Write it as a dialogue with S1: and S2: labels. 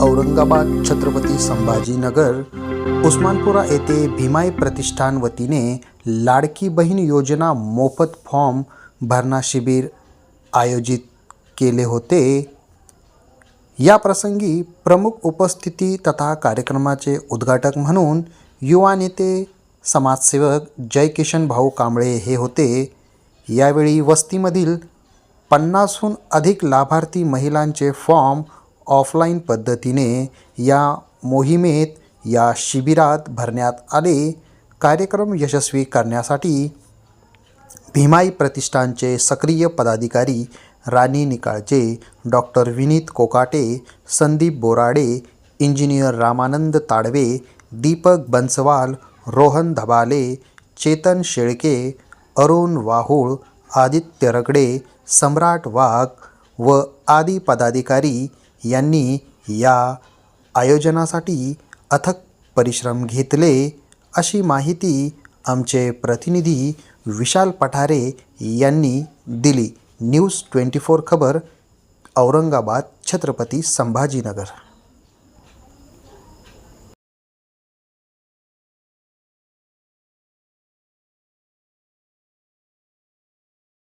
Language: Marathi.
S1: औरंगाबाद छत्रपती संभाजीनगर उस्मानपुरा येथे भीमाई प्रतिष्ठान वतीने लाडकी बहीण योजना मोफत फॉर्म भरणा शिबिर आयोजित केले होते. या प्रसंगी प्रमुख उपस्थिती तथा कार्यक्रमाचे उद्घाटक म्हणून युवा नेते समाजसेवक जयकिशन भाऊ कांबळे हे होते. यावेळी वस्तीमधील पन्नासहून अधिक लाभार्थी महिलांचे फॉर्म ऑफलाईन पद्धतीने या मोहिमेत या शिबिरात भरण्यात आले. कार्यक्रम यशस्वी करण्यासाठी भीमाई प्रतिष्ठानचे सक्रिय पदाधिकारी राणी निकाळजे डॉक्टर विनीत कोकाटे संदीप बोराडे इंजिनियर रामानंद ताडवे दीपक बन्सवाल रोहन धबाले चेतन शेळके अरुण वाहुळ आदित्य रगडे सम्राट वाघ व आदी पदाधिकारी यांनी या आयोजनासाठी अथक परिश्रम घेतले अशी माहिती आमचे प्रतिनिधी विशाल पठारे यांनी दिली. न्यूज ट्वेंटी फोर खबर औरंगाबाद छत्रपती संभाजीनगर.